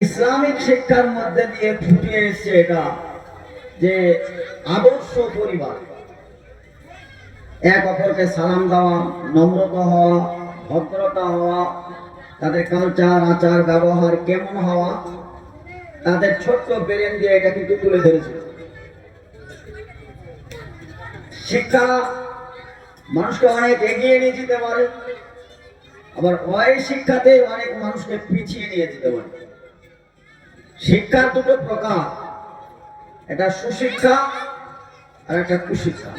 Islamic শিক্ষার মধ্যে দিয়ে ফুটে এসছে এটা যে আদর্শ পরিবার। এক অপরকে সালাম দেওয়া, নম্রতা হওয়া, ভদ্রতা হওয়া, তাদের কালচার আচার, ব্যবহার কেমন হওয়া, তাদের ছোট্ট ব্রেন দিয়ে এটা কিন্তু তুলে ধরেছে। শিক্ষা মানুষকে অনেক এগিয়ে নিয়ে যেতে পারে, আবার ওই শিক্ষাতে অনেক মানুষকে পিছিয়ে নিয়ে যেতে পারে। শিক্ষার দুটো প্রকার। এটা সুশিক্ষা আর একটা কুশিক্ষা।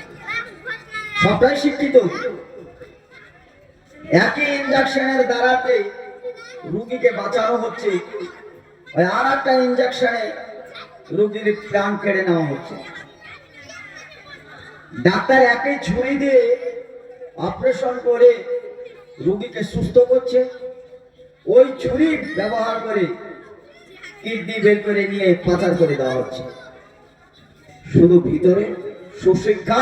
সবটাই শিক্ষিত। একই ইঞ্জেকশনের দ্বারাতে রুগীকে বাঁচানো হচ্ছে। ওই আর একটা ইঞ্জেকশনে রুগীর প্রাণ কেড়ে নেওয়া হচ্ছে। ডাক্তার একই ছুরি দিয়ে অপারেশন করে রুগীকে সুস্থ করছে। ওই ছুরি ব্যবহার করে কিডনি বের করে নিয়ে পাচার করে দেওয়া হচ্ছে। শুধু ভিতরে সুশিক্ষা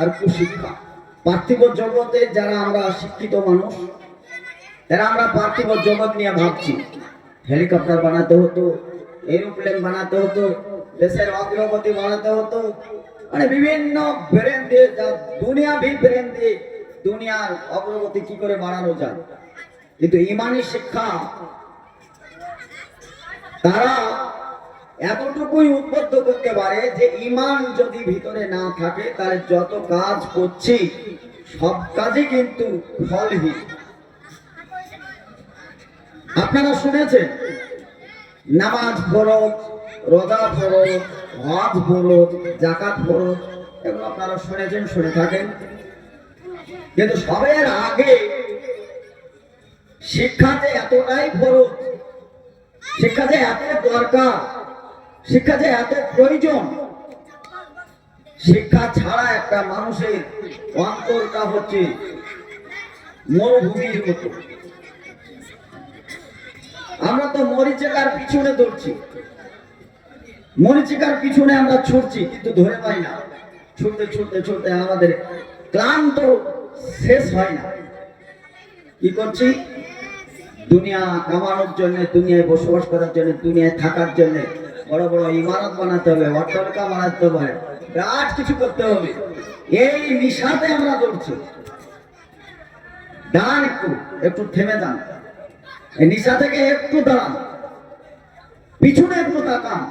আর কুশিক্ষা। পার্থিব জগতে যারা আমরা শিক্ষিত মানুষ তারা আমরা পার্থিব জগৎ নিয়ে ভাবছি। হেলিকপ্টার বানাতে হতো, এরোপ্লেন বানাতে হতো, দেশের অগ্রগতি বানাতে হতো। মানে বিভিন্ন ব্রেন দিয়ে, যা দুনিয়া ভি ব্রেন দিয়ে দুনিয়ার অগ্রগতি কি করে বাড়ানো যায়? কিন্তু ইমানি শিক্ষা তারা এতটুকুই উদ্বুদ্ধ করতে পারে যে ইমান যদি ভিতরে না থাকে, তাহলে যত কাজ করছি, সব কাজে কিন্তু ফলহীন। আপনারা শুনেছেন, নামাজ ফরজ রোজা ফরজ হজ ফরজ জাকাত ফরজ এগুলো আপনারা শুনেছেন, শুনে থাকেন। কিন্তু সবের আগে শিক্ষাতে এতটাই ফরজ শিক্ষা যে এত দরকার, শিক্ষা যে এত প্রয়োজন, শিক্ষা ছাড়া একটা মানুষের অন্তরটা হচ্ছে মরুভূমির মতো। আমরা তো মরিচিকার পিছনে দৌড়ছি। মরিচিকার পিছনে আমরা ছুটছি, কিন্তু ধরে পাই না। ছুটতে ছুটতে ছুটতে আমাদের ক্লান্ত শেষ হয় না। কি করছি? দুনিয়া কামানোর জন্য, দুনিয়ায় বসবাস করার জন্য, দুনিয়ায় থাকার জন্য বড় বড় ইমারত বানাতে হবে, অট্টালিকা বানাতে হবে, বিরাট কিছু করতে হবে। এই নিশাতে আমরা দৌড়ছি। দাঁড়ান একটু একটু থেমে যান। এই নিশা থেকে একটু দাঁড়ান। পিছনে একটু তাকান।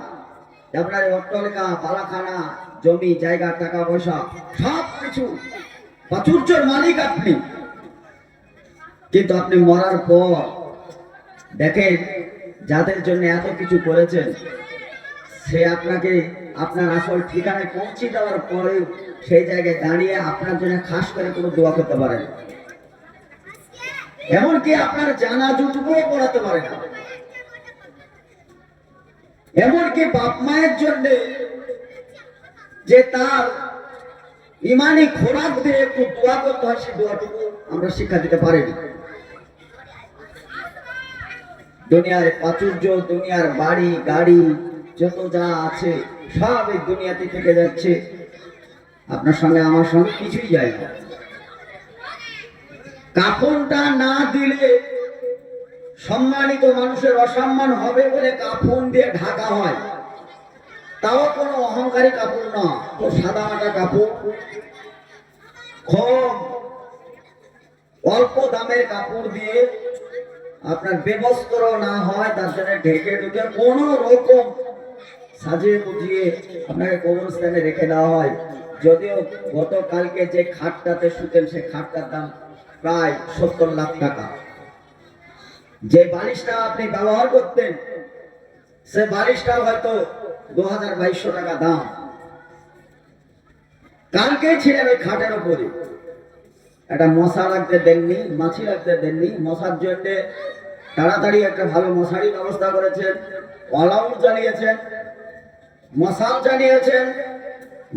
আপনার অট্টালিকা, পালাখানা, জমি, জায়গা, টাকা পয়সা সব কিছু প্রাচুর্যের মালিক আপনি। কিন্তু আপনি মরার পর দেখেন, যাদের জন্য এত কিছু করেছেন, সে আপনাকে আপনার আসল ঠিকানায় পৌঁছে দেওয়ার পরে সেই জায়গায় দাঁড়িয়ে আপনার জন্য খাস করে কোনো দোয়া করতে পারে না। এমনকি আপনার জানা জুটুকুও পড়াতে পারে না। এমনকি বাপ মায়ের জন্য যে তার ইমানি খোরাক দিয়ে একটু দোয়া করতে হয় সেই দোয়াটুকু আমরা শিক্ষা দিতে পারিনি। দুনিয়ার প্রাচুর্য, দুনিয়ার বাড়ি, গাড়ি, যত যা আছে, সব এই দুনিয়াতে থেকে যাচ্ছে। আপনার সঙ্গে আমার সঙ্গে কিছুই যায় না। কাফনটা না দিলে সম্মানিত মানুষের অসম্মান হবে বলে কাফন দিয়ে ঢাকা হয়। তাও কোনো অহংকারী কাপড় না, তো সাদা মাটা কাপড়। অল্প দামের কাপড় দিয়ে আপনার বেবস্ত্র না হয়, তার জন্য ঢেকে ঢুকে কোন রকম সাজিয়ে বুঝিয়ে আপনাকে কবরস্থানে রেখে দেওয়া হয়। যদিও গতকালকে যে খাটটাতে শুতেন, সে খাটটার দাম প্রায় সত্তর লাখ টাকা। যে বালিশটা আপনি ব্যবহার করতেন, সে বালিশটা হয়তো দু হাজার বাইশশো টাকা দাম। কালকেই ছিলেন ওই খাটের উপরে। একটা মশা রাখতে দেননি, মাছি রাখতে দেননি, মশার জন্য তাড়াতাড়ি একটা ভালো মশারি ব্যবস্থা করেছেন অলাউট জ্বালিয়েছেন মশাল জ্বালিয়েছেন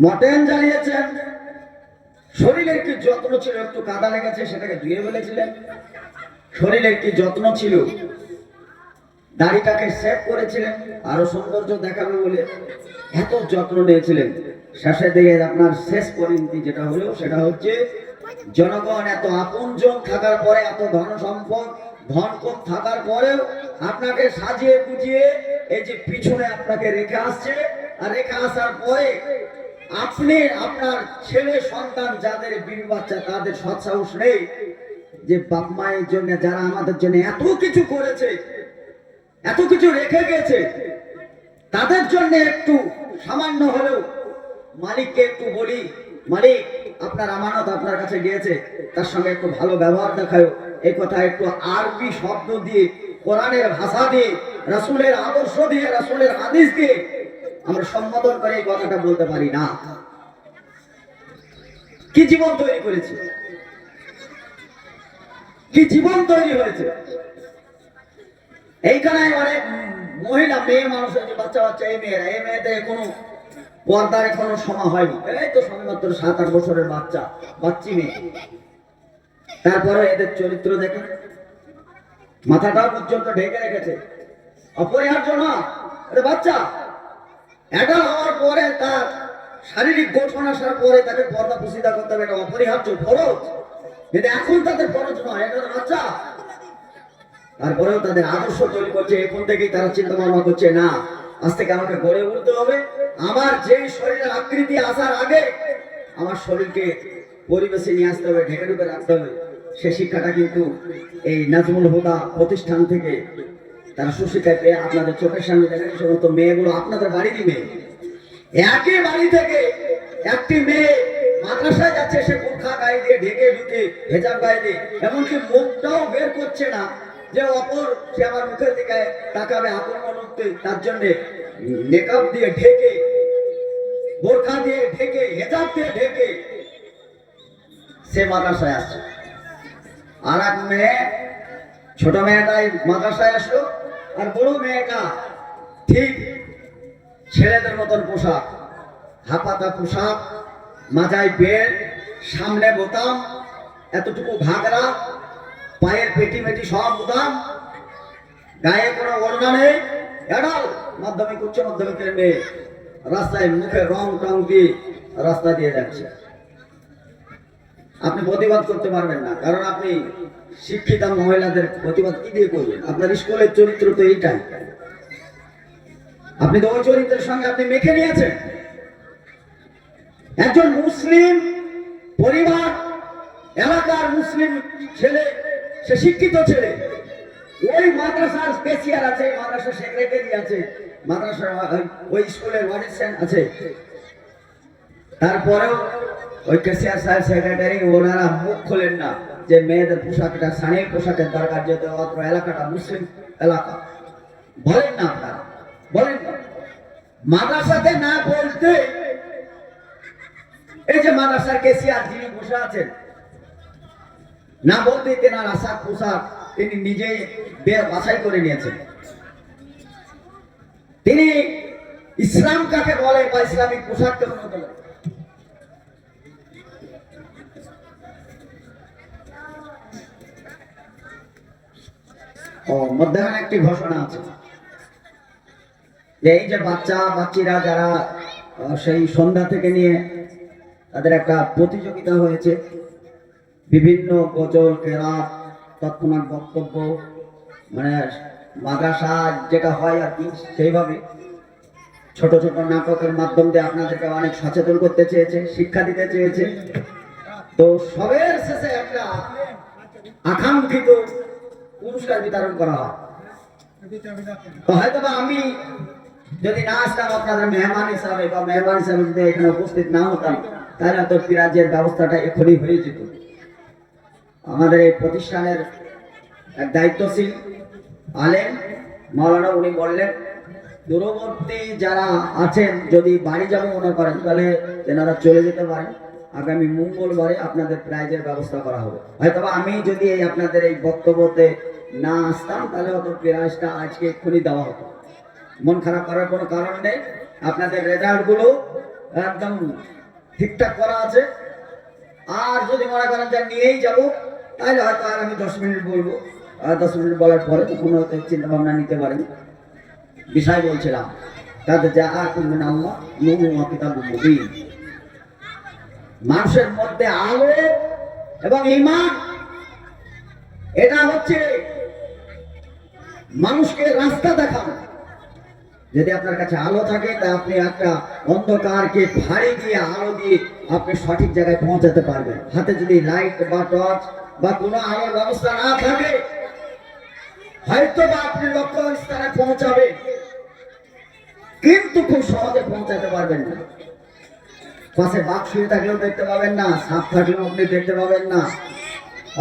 মটন জ্বালিয়েছেন শরীরের কি যত্ন ছিল? একটু কাদা লেগেছে, সেটাকে ধুয়ে ফেলেছিলেন। শরীরের কি যত্ন ছিল? দাড়িটাকে সেভ করেছিলেন, আরও সৌন্দর্য দেখাবে বলে এত যত্ন নিয়েছিলেন। শেষে দিকে আপনার শেষ পরিণতি যেটা হলো, সেটা হচ্ছে, জনগণ এত আপনজন থাকার পরে এত ধন সম্পদ ধন কম থাকার পরেও আপনাকে সাজিয়ে গুজিয়ে এই যে পিছনে আপনাকে রেখে আসছে। আর রেখে আসার পরে আপনি আপনার ছেলে, সন্তান যাদের বিবি বাচ্চা, তাদের সৎসাহস নেই যে বাপ মায়ের জন্য, যারা আমাদের জন্য এত কিছু করেছে, এত কিছু রেখে গেছে, তাদের জন্য একটু সামান্য হলেও মালিককে একটু বলি, মালিক, আপনার আমানত আপনার কাছে গিয়েছে, তার সঙ্গে একটু ভালো ব্যবহার দেখায়। এই কথা একটু আরবি শব্দ দিয়ে, কোরআনের ভাষা দিয়ে, রাসূলের আদর্শ দিয়ে, রাসূলের হাদিস দিয়ে আমরা সম্বোধন করে এই কথাটা বলতে পারি না। কি জীবন তৈরি করেছে? কি জীবন তৈরি হয়েছে? এইখানে অনেক মহিলা, মেয়ে মানুষের যে বাচ্চা বাচ্চা, এই মেয়েরা, এই মেয়েদের কোনো পর্দার এখনও সময় হয়নি। এই তো সবেমাত্র সাত আট বছরের বাচ্চা, বাচ্চি মেয়ে। তারপরে এদের চরিত্র দেখে মাথাটাও পর্যন্ত ঢেকে রেখেছে। অপরিহার্য না। আরে বাচ্চা অ্যাডাল হওয়ার পরে তার শারীরিক গঠন আসার পরে তাকে পর্দা পুষিদা করতে হবে। এটা অপরিহার্য ফরজ। কিন্তু এখন তাদের ফরজ নয়, এটা তো বাচ্চা। তারপরেও তাদের আদর্শ তৈরি করছে। এখন থেকেই তারা চিন্তা ভাবনা করছে, না, আজ থেকে আমাকে গড়ে উঠতে হবে। আমার যে শরীরের আকৃতি আসার আগে আমার শরীরকে পরিবেশে নিয়ে আসতে হবে, ঢেকে ঢুকে রাখতে হবে। সে শিক্ষাটা কিন্তু এই নাজমুল হুদা প্রতিষ্ঠান থেকে তারা সুশিক্ষায় পেয়ে আপনাদের চোখের সামনে দেখেন সমস্ত মেয়েগুলো আপনাদের বাড়িরই মেয়ে। একই বাড়ি থেকে একটি মেয়ে মাদ্রাসায় যাচ্ছে, সে বোরখা গায়ে দিয়ে ঢেকে ঢুকে হেজাব গায়ে দিয়ে, এমনকি মুখটাও বের করছে না যে অপর সে আমার মুখের দিকে তাকাবে আক্রমণ উঠতে তার জন্যে মেকআপ দিয়ে ঢেকে, বোরখা দিয়ে ঢেকে, হেজাব দিয়ে ঢেকে সে মাদ্রাসায় আসছে। আর এক মেয়ে, ছোট মেয়েটাই মাদ্রাসায় আসলো, আর বড় মেয়েটা ঠিক ছেলেদের মতন পোশাক হাপাতা পোশাক, মাজায় বেল, সামনে বোতাম, এতটুকু ঘাগরা, পায়ের পেটি মেটি সব বোতাম, গায়ে কোনো ওড়না নেই এডাল মাধ্যমিক, উচ্চ মাধ্যমিকের মেয়ে, রাস্তায় মুখে রং টং দিয়ে রাস্তা দিয়ে যাচ্ছে। আপনি প্রতিবাদ করতে পারবেন না। কারণ আপনি শিক্ষিত মহিলাদের প্রতিবাদ কি দিয়ে করবেন? আপনার স্কুলের চরিত্র তো এইটাই। আপনি তো ওই চরিত্রের সঙ্গে আপনি মেখে নিয়েছেন। একজন মুসলিম পরিবার, এলাকার মুসলিম ছেলে, সে শিক্ষিত ছেলে। ওই মাদ্রাসার কেসিয়ার আছে, মাদ্রাসার সেক্রেটারি আছে, মাদ্রাসার, ওই- স্কুলের ওয়ার্ডেন আছে। তারপরেও ওই কেসিয়ার সাহেব সেক্রেটারি ওনারা মুখ খোলেন না যে মেয়েদের পোশাকটা শাড়ির পোশাকের দরকার, যেহেতু অত্র এলাকাটা মুসলিম এলাকা। বলেন না আপনারা, বলেন না। মাদ্রাসাতে না বলতে এই যে মাদ্রাসার কেসিয়ার যিনি বসে আছেন, না বলতে তেনার আশাক পোশাক তিনি নিজেই বে- বাছাই করে নিয়েছেন। তিনি ইসলাম কাকে বলে বা ইসলামিক পোশাক কেমন হতে ও, মধ্যখানে একটি ঘোষণা আছে। এই যে বাচ্চা, বাচ্চিরা যারা সেই সন্ধ্যা থেকে নিয়ে তাদের একটা প্রতিযোগিতা হয়েছে। বিভিন্ন গজল, কেরাত, তৎক্ষণাৎ বক্তব্য মানে মাদ্রাসা যেটা হয় আর কি, সেইভাবে ছোট ছোট নাটকের মাধ্যম দিয়ে আপনাদেরকে অনেক সচেতন করতে চেয়েছে, শিক্ষা দিতে চেয়েছে। তো সবের শেষে একটা আকাঙ্ক্ষিত পুরস্কার বিতরণ করা হয়। তো হয়তো আমি যদি না আসতাম আপনাদের মেহমান হিসাবে বা মেহমান হিসাবে যদি এখানে উপস্থিত না হতাম, তাহলে হয়তো পিরাজের ব্যবস্থাটা এখনই হয়ে যেত। আমাদের এই প্রতিষ্ঠানের এক দায়িত্বশীল আলেন মাওলানা উনি বললেন, দূরবর্তী যারা আছেন, যদি বাড়ি যাব মনে করেন, তাহলে তেনারা চলে যেতে পারেন। আগামী মঙ্গলবারে আপনাদের প্রাইজের ব্যবস্থা করা হবে। হয়তো আমি যদি এই আপনাদের এই বক্তব্যতে না আসতাম, তাহলে হয়তো প্রাইজটা আজকে এক্ষুনি দেওয়া হতো। মন খারাপ করার কোনো কারণ নেই। আপনাদের রেজাল্টগুলো একদম ঠিকঠাক করা আছে। আর যদি মনে করেন যে নিয়েই যাব, তাহলে হয়তো আর আমি দশ মিনিট বলব। দশ মিনিট বলার পরে তখন হয়তো চিন্তা ভাবনা নিতে পারেন। বিষয় বলছিলাম, তাদের যা আর করবেন আল্লাহ মানুষের মধ্যে আলো এবং ইমান এটা হচ্ছে মানুষকে রাস্তা দেখান। যদি আপনার কাছে আলো থাকে, তা আপনি একটা অন্ধকারকে ফাড়ি দিয়ে, আলো দিয়ে আপনি সঠিক জায়গায় পৌঁছাতে পারবেন। হাতে যদি লাইট বা টর্চ বা কোনো আলোর ব্যবস্থা না থাকে, হয়তো বা আপনি লক্ষ্য স্থানে পৌঁছাবেন। কিন্তু খুব সহজে পৌঁছাতে পারবেন না। পাশে বাঘ শুয়ে থাকলেও দেখতে পাবেন না, সাপ থাকলেও আপনি দেখতে পাবেন না,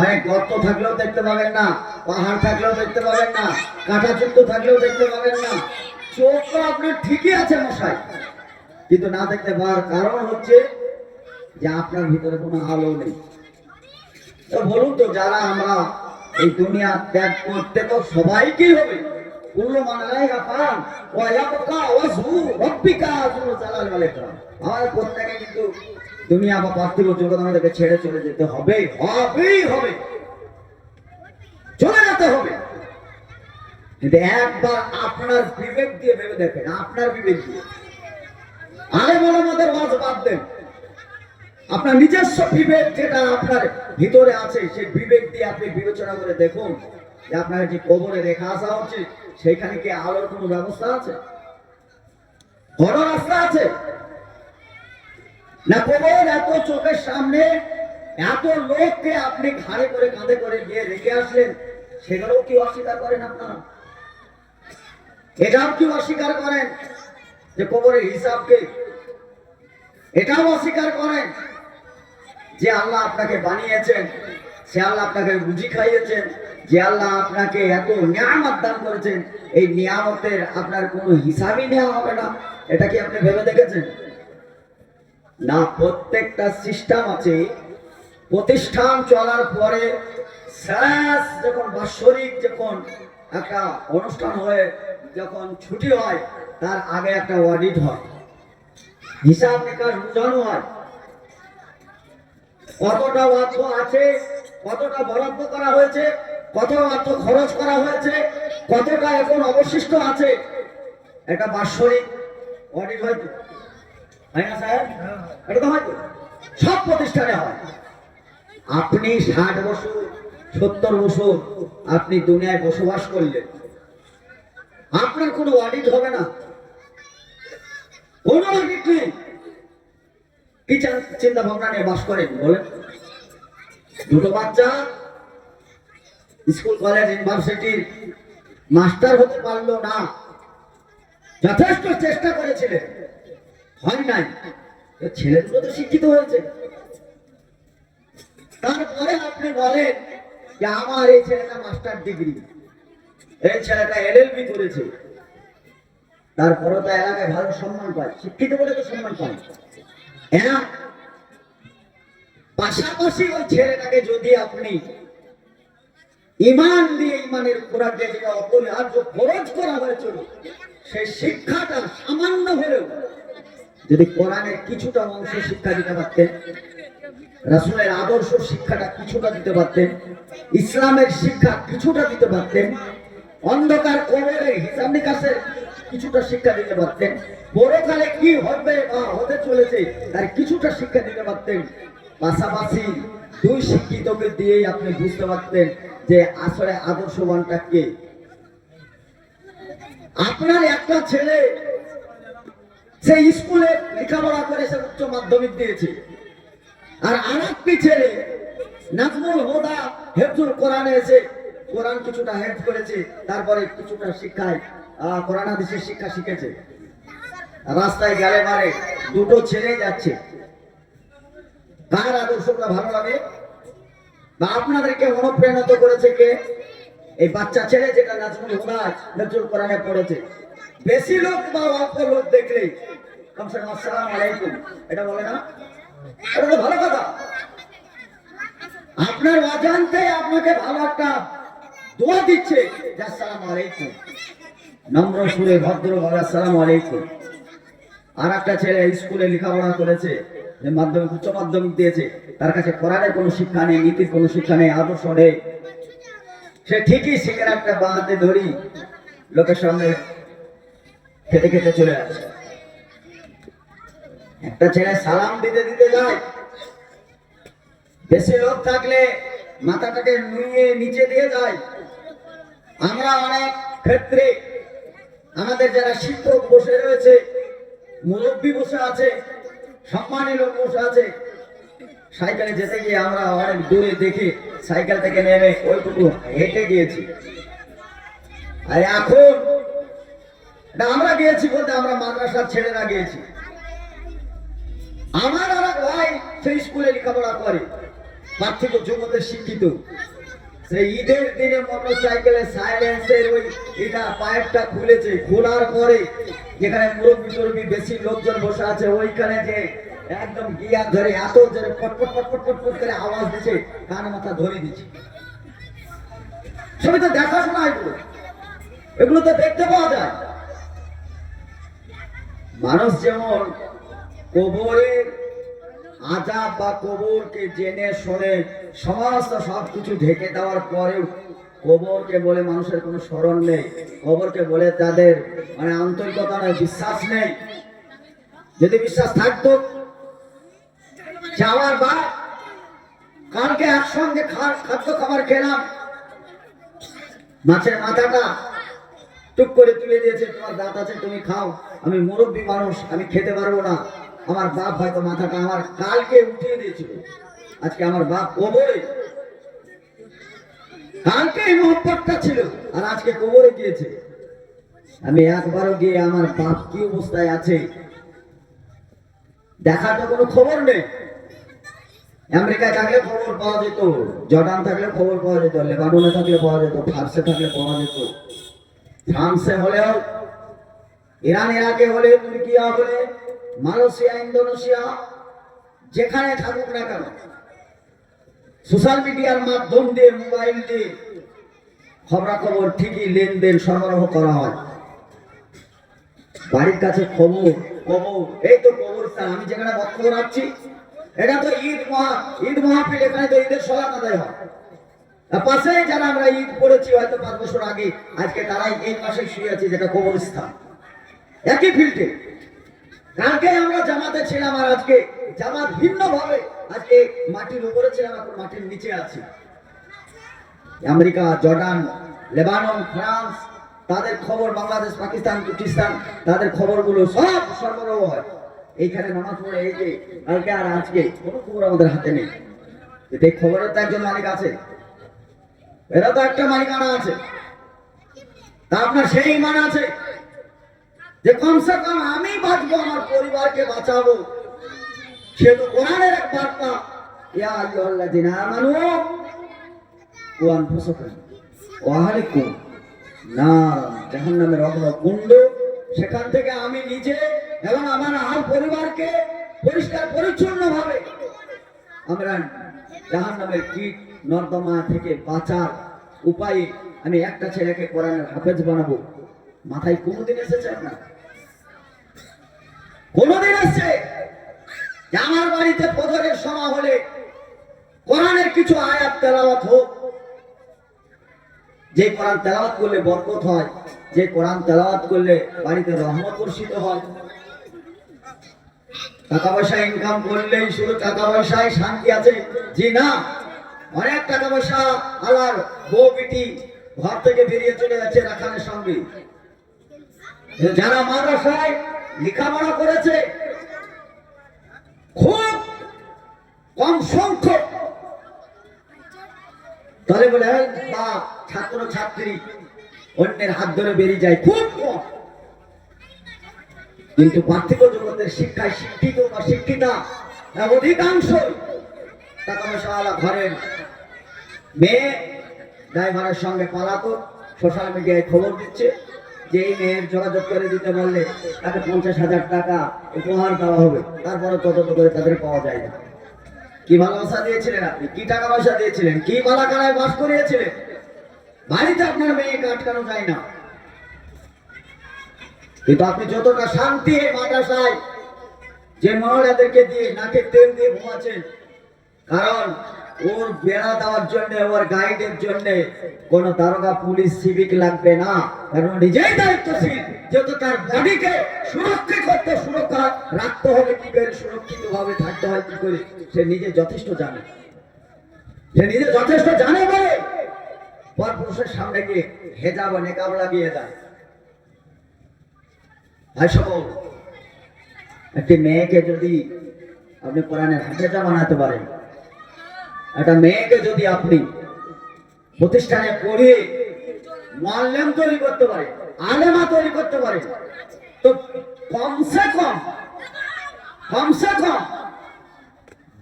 অনেক গর্ত থাকলেও দেখতে পাবেন না, পাহাড় থাকলেও দেখতে পাবেন না কাঁটা চুক্ত থাকলেও দেখতে পাবেন না, চোখ তো আপনার ঠিকই আছে মশাই। কিন্তু না দেখতে পাওয়ার কারণ হচ্ছে যে আপনার ভিতরে কোনো আলো নেই। তো বলুন তো, যারা আমরা এই দুনিয়া ত্যাগ করতে তো সবাইকেই হবে। মানালাই গাফান ওয়া ইয়াবকা ওয়াজহু রাব্বিকা যুল জালাল ওয়াল ইকরাম। আমাদের প্রত্যেকে কিন্তু দুনিয়া বা পার্থিব জগৎ আমাদেরকে ছেড়ে চলে যেতে হবে, হবেই হবে। চলে যেতে হবে। কিন্তু একবার আপনার বিবেক দিয়ে ভেবে দেখেন, আপনার বিবেক দিয়ে। আরে বলে আমাদের ওয়াজ বাদ দেন। আপনার নিজস্ব বিবেক যেটা আপনার ভিতরে আছে, সেই বিবেক দিয়ে আপনি বিবেচনা করে দেখুন। আপনার যে কবরে রেখা আসা হচ্ছে, সেখানে কি আলোর কোনো ব্যবস্থা আছে? বড় রাস্তা আছে। না কবর, এত চোখের সামনে, এত লোককে আপনি ঘাড়ে করে কাঁধে করে গিয়ে রেখে আসলেন, সেগুলোও কি অস্বীকার করেন আপনারা? এটাও কি অস্বীকার করেন যে কবরের হিসাবকে এটাও অস্বীকার করেন যে আল্লাহ আপনাকে বানিয়েছেন, সে আল্লাহ আপনাকে রুজি খাইয়েছেন। যে আল্লাহ আপনাকে এত নিয়ামত দান করেছেন, এই নিয়ামতের আপনার কোনো হিসাবই নেওয়া হবে না। এটা কি আপনি ভেবে দেখেছেন? না, প্রত্যেকটা সিস্টেম আছে, প্রতিষ্ঠান চলার পরে শেষ যখন বাৎসরিক যখন একটা অনুষ্ঠান হয়ে, যখন ছুটি হয়, তার আগে একটা অডিট হয়। হিসাব নিকাশ বোঝানো হয়। কতটা অর্থ আছে, কতটা বরাদ্দ করা হয়েছে কত অর্থ খরচ করা হয়েছে কতটা এখন অবশিষ্ট আছে? একটা বাৎসরিক অডিট হয় তো? হয় না স্যার? এটা তো হয় তো? সব প্রতিষ্ঠানে হয়। আপনি ষাট বছর সত্তর বছর আপনি দুনিয়ায় বসবাস করলেন। আপনার কোনো অডিট হবে না। কোনো অডিট নেই। কি চিন্তা ভাবনা নিয়ে বাস করেন বলেন। দুটো বাচ্চা স্কুল, কলেজ ইউনিভার্সিটির মাস্টার হতে পারল না। যথেষ্ট চেষ্টা করেছিলেন। হয় নাই। ছেলেগুলো তো শিক্ষিত হয়েছে। তারপরে আপনি বলেন যে আমার এই ছেলেটা মাস্টার ডিগ্রি। এই ছেলেটা এলএলবি করেছে। তারপরে তো এলাকায় ভালো সম্মান পায়। শিক্ষিত বলে তো সম্মান পায় হ্যাঁ পাশাপাশি ওই ছেলেটাকে যদি আপনি ইমান দিয়ে ইমানের দিয়ে যেটা অপরিহার্য খরচ করা হয়েছিল সেই শিক্ষাটা সামান্য হলেও যদি কোরআনের কিছুটা অংশ শিক্ষা দিতে পারতেন, রাসূলের আদর্শ শিক্ষাটা কিছুটা দিতে পারতেন, ইসলামের শিক্ষা কিছুটা দিতে পারতেন, অন্ধকার কবরের হিসাব নিকাশের কিছুটা শিক্ষা দিতে পারতেন পরকালে কি হবে বা হতে চলেছে তার কিছুটা শিক্ষা দিতে পারতেন, পাশাপাশি দুই শিক্ষিতকে দিয়েই আপনি বুঝতে পারতেন যে আসলে আদর্শবানটা কে। আপনার একটা ছেলে সে স্কুলে লেখাপড়া করে সে উচ্চ মাধ্যমিক দিয়েছে। আর আরেকটি ছেলে নাজমুল হোদা হেফজুল কোরআনে এসে কোরআন কিছুটা হেফ করেছে, তারপরে কিছুটা শিক্ষায় কোরআন হাদিসের শিক্ষা শিখেছে। রাস্তায় গেলে মারে দুটো ছেলে যাচ্ছে। কার আদর্শটা ভালো লাগে? বা আপনাদেরকে অনুপ্রাণিত করেছে কে? এই বাচ্চা ছেলে যেটা নাজমুল হোদা হেফজুল কোরআনে পড়েছে। বেশি লোক বা অল্প লোক দেখলেই কমসে কম আসসালামু আলাইকুম। এটা বলে না? এটা তো ভালো কথা। আপনার অজান্তে আপনাকে ভালো একটা দোয়া দিচ্ছে যে আসসালামু আলাইকুম। নম্র সুরে ভদ্র ভাবে আসসালামু আলাইকুম। আর একটা ছেলে স্কুলে লেখাপড়া করেছে। মাধ্যমিক উচ্চ মাধ্যমিক দিয়েছে। তার কাছে কোরআনের কোনো শিক্ষা নেই, নীতির কোনো শিক্ষা নেই, আদর্শ নেই। সে ঠিকই সিগারেটটা বাঁধতে ধরি, লোকের সামনে খেতে খেতে চলে আসে। একটা ছেলে সালাম দিতে দিতে যায়। বেশি লোক থাকলে মাথাটাকে নুয়ে নিচে দিয়ে যায়। আমরা অনেক ক্ষেত্রে আমাদের যারা শিক্ষক বসে রয়েছে, মুরব্বী বসে আছে সম্মানী লোক বসে আছে। সাইকেলে যেতে গিয়ে আমরা অনেক দূরে দেখে, সাইকেল থেকে নেমে ওইটুকু হেঁটে গিয়েছি। আর এখন আমরা গিয়েছি বলতে আমরা মাদ্রাসার ছেলেরা গিয়েছি। আমার আর ভাই সেই স্কুলে লেখাপড়া করে পার্থিব জগতের শিক্ষিত। সেই ঈদের দিনে মোটর সাইকেলে সাইলেন্সের ওই এটা পাইপটা খুলেছে, খোলার পরে যেখানে মুরব্বী টুরব্বি বেশি লোকজন বসে আছে, ওইখানে যে একদম গিয়ার ধরে এত জোরে পটপট পটপট পটপট করে আওয়াজ দিচ্ছে কান মাথা ধরে দিচ্ছে সবই তো দেখাশোনা এগুলো। এগুলো তো দেখতে পাওয়া যায়। মানুষ যেমন কবরের আজাব বা কবরকে জেনে শুনে সমস্ত সবকিছু ঢেকে দেওয়ার পরেও কবরকে বলে মানুষের কোনো স্মরণ নেই। কবরকে বলে তাদের মানে আন্তরিকতা নেই বিশ্বাস নেই। যদি বিশ্বাস থাকতো যে আমার বাপ কালকে একসঙ্গে খাদ্য খাবার খেলাম। মাছের মাথাটা টুক করে তুলে দিয়েছে, তোমার দাঁত আছে, তুমি খাও। আমি মুরব্বী মানুষ, আমি খেতে পারব না। আমার বাপ হয়তো মাথাটা আমার কালকে উঠিয়ে দিয়েছিল। আজকে আমার বাপ কবরে মহব্বতটা ছিল, আর আজকে কবরে গিয়েছে। আমি একবারও গিয়ে আমার বাপ কি অবস্থায় আছে, দেখার তো কোনো খবর নেই। আমেরিকায় থাকলে খবর পাওয়া যেত, জর্ডান থাকলে খবর পাওয়া যেত থাকলে পাওয়া যেত, ফার্সে থাকলে পাওয়া যেত। ফ্রান্সে হলেও ইরান ইরাকে হলে তুর্কিয়া হলে, মালয়েশিয়া, ইন্দোনেশিয়া, যেখানে থাকুক না কেন সোশ্যাল মিডিয়ার মাধ্যম দিয়ে, মোবাইল দিয়ে খবরাখবর ঠিকই লেনদেন সরবরাহ করা হয়। বাড়ির কাছে খবর খবর এই তো কবরস্থান আমি যেখানে বক্তব্য রাখছি, এটা তো ঈদ মহা, ঈদ মহাফিল, এখানে তো ঈদের সলাপ আদায় হয়। পাশে যারা আমরা ঈদ করেছি, হয়তো পাঁচ বছর আগে, আজকে তারাই এই পাশে শুয়ে আছে, যেটা কবরস্থান একই ফিল্ডে কালকে আমরা জামাতে ছিলাম আর আজকে জামাত ভিন্ন ভাবে আজকে মাটির উপরে ছিলাম, এখন মাটির নিচে আছি। আমেরিকা, জর্ডান, লেবানন, ফ্রান্স, তাদের খবর, বাংলাদেশ, পাকিস্তান তুর্কিস্তান তাদের খবরগুলো সব সরবরাহ হয়। এইখানে নামাজ পড়ে, এই যে, কালকে আর আজকে কোনো খবর আমাদের হাতে নেই। এই খবরের তো একজন মালিক আছে এরা তো একটা মালিকানা আছে। তা আপনার সেই মান আছে যে কমসে কম আমি বাঁচবো, আমার পরিবারকে বাঁচাবো। সে তো কোরআনের এক বার্তা। ইয়া আইয়ুহাল্লাযিনা আমানু ও আনফুসাকুম, ওয়া আহলিকুম নার জাহান্নামের অগ্নিকুণ্ড সেখান থেকে আমি নিজে এবং আমার আর পরিবারকে পরিষ্কার পরিচ্ছন্ন ভাবে আমরা জাহান্নামের কীট, নর্দমা থেকে বাঁচার উপায়ে আমি একটা ছেলেকে কোরআনের হাফেজ বানাবো। মাথায় কোনোদিন এসেছে আপনার? কোনোদিন এসছে? আমার বাড়িতে ফজরের সময় হলে কোরআনের কিছু আয়াত তেলাওয়াত হোক, যে কোরআন তেলাওয়াত করলে বরকত হয়, যে কোরআন তেলাওয়াত করলে বাড়িতে রহমত বর্ষিত হয়। টাকা পয়সা ইনকাম করলেই শুধু টাকা পয়সায় শান্তি আছে। জি না, অনেক টাকা পয়সা আলার বউ বিটি ঘর থেকে বেরিয়ে চলে যাচ্ছে রাখানের সঙ্গে। যারা মাদ্রাসায় লেখাপড়া করেছে খুব কম সংখ্যক। তাহলে বলে বা ছাত্র, ছাত্রী, অন্যের হাত ধরে বেরিয়ে যায়, খুব কম। কিন্তু পার্থিব জগতের শিক্ষায় শিক্ষিত বা শিক্ষিতা অধিকাংশ টাকা পয়সাওয়ালা ঘরের মেয়ে, ড্রাইভারের সঙ্গে পালাতো, সোশ্যাল মিডিয়ায় খবর দিচ্ছে যে এই মেয়ের যোগাযোগ করে দিতে বললে তাকে পঞ্চাশ হাজার টাকা উপহার দেওয়া হবে। তারপরে তদন্ত করে তাদের পাওয়া যায় না। কি ভালোবাসা দিয়েছিলেন আপনি? কি টাকা পয়সা দিয়েছিলেন? কি মালাকানায় বাস করিয়েছিলেন? বাড়িতে আপনার মেয়েকে আটকানো যায় না। কিন্তু আপনি যতটা শান্তি এই মাদ্রাসায়, যে মহিলাদেরকে দিয়ে নাকে তেল দিয়ে ঘুমাচ্ছেন, কারণ ওর বেড়া দেওয়ার জন্য, ওর গাইডের জন্য কোন দারোগা পুলিশ সিভিক লাগবে না। কারণ নিজেই দায়িত্বশীল, যেহেতু তার বডিকে সুরক্ষিত করতে সুরক্ষা রাখতে হবে, কি করে সুরক্ষিত ভাবে থাকতে হয়, কি করে, সে নিজে যথেষ্ট জানে। সে নিজে যথেষ্ট জানে বলে, পরপুরুষের সামনে গিয়ে হেজাব নেকাব লাগিয়ে দেয়। ভাই সকল, একটি মেয়েকে যদি আপনি কোরআনের হাফেজা বানাতে পারেন একটা মেয়েকে যদি আপনি প্রতিষ্ঠানে পড়িয়ে মাল্যাম তৈরি করতে পারে আলেমা তৈরি করতে পারে তো কমসে কম কমসে কম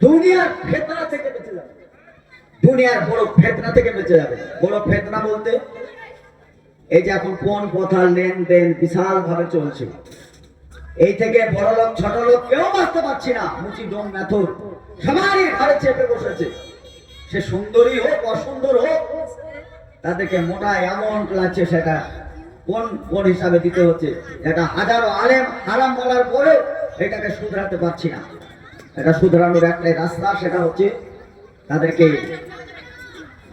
দুনিয়ার ফেতনা থেকে বেঁচে যাবে। দুনিয়ার বড় ফেতনা থেকে বেঁচে যাবে। বড় ফেতনা বলতে এই যে এখন কোন কথা লেনদেন বিশাল ভাবে চলছে। এই থেকে বড় লোক ছোট লোক কেউ বাঁচতে পারছি না। মুচি ডোম, মেথর সবারই ঘরে চেপে বসেছে। সে সুন্দরী হোক, অসুন্দর হোক, তাদেরকে মোটা এমন লাগছে সেটা কোন কোন হিসাবে দিতে হচ্ছে? এটা হাজারো আলেম হারাম বলার পরে এটাকে শুধরাতে পারছি না। এটা শুধরানোর একটাই রাস্তা, সেটা হচ্ছে তাদেরকে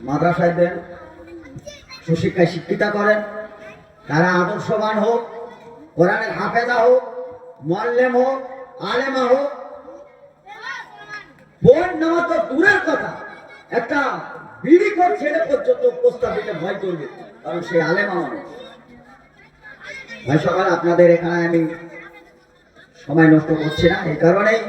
মাদ্রাসায় দেন, সুশিক্ষায় শিক্ষিতা করেন। তারা আদর্শবান হোক, কোরআনের হাফেজা হোক, মোয়াল্লেম হোক, আলেমা হোক। বোন নেওয়া তো দূরের কথা। একটা বিড়ি কর ছেলে পর্যন্ত প্রস্তাব দিতে ভয় করবে, কারণ সে আলে মানুষ। ভাই, সকাল, আপনাদের এখানে আমি সময় নষ্ট করছি না, এই কারণেই